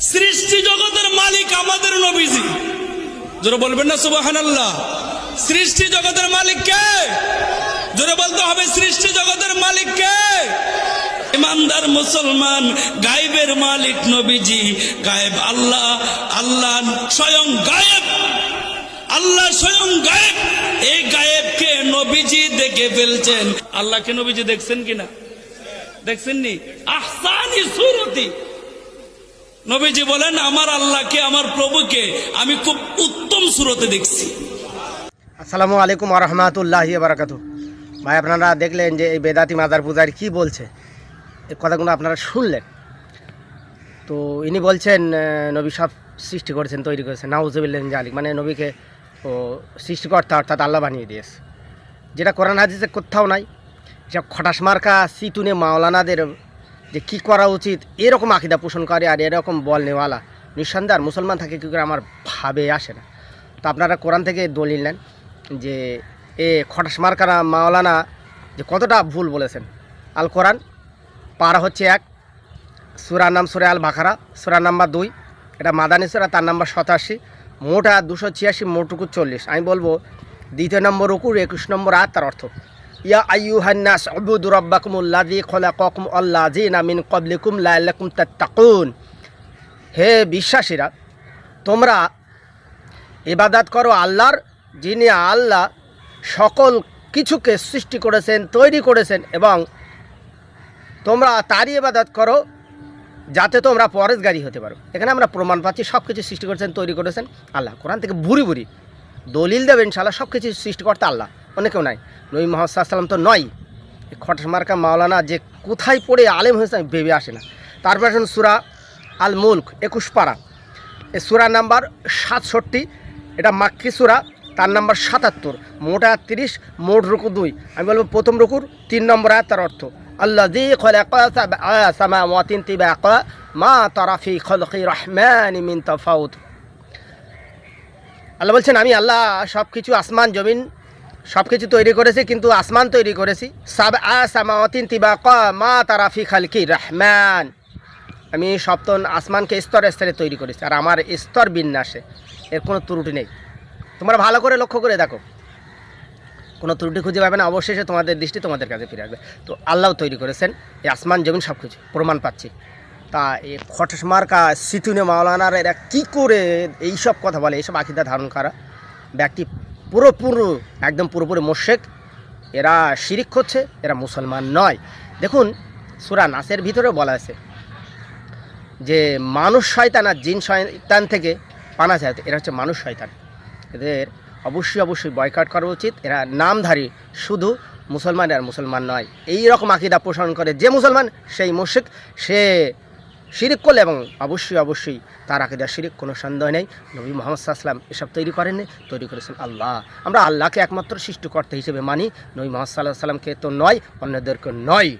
সৃষ্টি জগতের মালিক আমাদের নবীজি। জোরে বলবেন না সুবাহান আল্লাহ সৃষ্টি জগতের মালিক কে? জোরে বলতে হবে, সৃষ্টি জগতের মালিক কে? ইমানদার মুসলমান, গায়েবের মালিক নবীজি। গায়েব আল্লাহ আল্লাহ স্বয়ং গায়েব। আল্লাহ স্বয়ং গায়েব। এই গায়েবকে নবীজি দেখে ফেলছেন। আল্লাহকে নবীজি দেখছেন কিনা? দেখছেন নি আহসানি সুরতি। নবীজি বলেন, আমার আল্লাহকে, আমার প্রভুকে আমি খুব উত্তম সুরতে দেখছি। আসসালামু আলাইকুম রহমাতুল্লাহ বারাকাতু ভাই, আপনারা দেখলেন যে এই বেদাতি মাদার পূজারি কি বলছে? এই কথাগুলো আপনারা শুনলেন। তো ইনি বলছেন নবী সব সৃষ্টি করেছেন, তৈরি করেছেন। নাউজবিল্লাহ জালিক মানে নবীকে ও সৃষ্টিকর্তা অর্থাৎ আল্লাহ বানিয়ে দিয়েছে। যেটা কোরআন হাদিসে কোথাও নাই। সব খটাস মার্কা সিতুনে মাওলানাদের যে কি করা উচিত, এরকম আকিদা পোষণ করে আর এরকম বল নেওয়ালা। নিঃসন্দেহ আর মুসলমান থাকে কী করে, আমার ভাবে আসে না। তো আপনারা কোরআন থেকে দলিল নেন যে, এ খটাস মার্কারা মাওলানা, যে কতটা ভুল বলেছেন। আল কোরআন পারা হচ্ছে এক, সুরার নাম সুরে আল বাখারা সুরা নাম্বার দুই, এটা মাদানী সুরা, তার নাম্বার সাতাশি, মোটা দুশো ছিয়াশি, মোটুকু চল্লিশ। আমি বলব, দ্বিতীয় নম্বর উকুর একুশ নম্বর আর তার অর্থ। ইয়া আইয়ুহান্নাস উবুদু রাব্বাকুমুল্লাযী খলাকাকুম আল্লাযীনা মিন ক্বাবলিকুম লাআল্লাকুম তাত্তাকুন। হে বিশ্বাসীরা, তোমরা ইবাদত করো আল্লাহর, যিনি আল্লাহ সকল কিছুকে সৃষ্টি করেছেন, তৈরি করেছেন এবং তোমরা তারই ইবাদত করো যাতে তোমরা পরেশগারী হতে পারো। এখানে আমরা প্রমাণ পাচ্ছি সব কিছু সৃষ্টি করেছেন, তৈরি করেছেন আল্লাহ। কোরআন থেকে বুড়ি বুড়ি দলিল দেবেন ইনশাল্লাহ সব কিছু সৃষ্টিকর্তা আল্লাহ। অনেকেও নাই। নবী মোহাম্মদ সাল্লাম তো নয়। খটস মার্কা মাওলানা যে কোথায় পড়ে আলেম হয়েছে আমি ভেবে আসে না। তারপর আসুন সুরা আল মুলক একুশ পাড়া এই সুরা নাম্বার সাতষট্টি, এটা মাক্কি সুরা, তার নাম্বার সাতাত্তর। মোটা তিরিশ, মোট রুকু দুই। আমি বলব প্রথম রুকুর তিন নম্বর আয়াত তার অর্থ আল্লাহ তিবা মা তরাফি খলকি রহমান মিন তফাউত। আল্লাহ বলছেন, আমি আল্লাহ সব কিছু আসমান, জমিন সব কিছু তৈরি করেছি, কিন্তু আসমান তৈরি করেছি। সাব আ সামাওয়াতিন তিবা ক মা তারাফি খালকি রহমান। আমি সপ্তম আসমানকে স্তরে স্তরে তৈরি করেছি, আর আমার স্তর বিন্যাসে এর কোনো ত্রুটি নেই। তোমরা ভালো করে লক্ষ্য করে দেখো। কোনো ত্রুটি খুঁজে পাবে না, অবশেষে তোমাদের দৃষ্টি তোমাদের কাছে ফিরে আসবে। তো আল্লাহ তৈরি করেছেন, এই আসমান জমিন সব কিছু প্রমাণ পাচ্ছি। তা এই খটস মার্কা সিতুনে মাওলানার এরা কী করে এইসব কথা বলে, এইসব আকিদা ধারণ করা? ব্যক্তি পুরোপুরো, একদম পুরোপুরি মোশেক। এরা শিরিক করছে এরা মুসলমান নয়। দেখুন, সুরা নাসের ভিতরে বলা আছে যে, মানুষ শয়তান আর জিন শয়তান থেকে পানা যায়। এরা হচ্ছে মানুষ শয়তান। এদের অবশ্যই অবশ্যই বয়কাট করা উচিত। এরা নামধারী, শুধু মুসলমান আর মুসলমান নয়। এই রকম আকিদা পোষণ করে যে মুসলমান, সেই মুশিক। সে শিরিক করলে এবং অবশ্যই অবশ্যই তার আকিদা শিরিক, কোনো সন্দেহ নেই। নবী মোহাম্মদ সাল্লাম এসব তৈরি করেননি তৈরি করেছেন আল্লাহ। আমরা আল্লাহকে একমাত্র সৃষ্টিকর্তা হিসেবে মানি। নবী মোহাম্মদ সাল্লাহ সাল্লামকে তো নয় অন্যদেরকে নয়।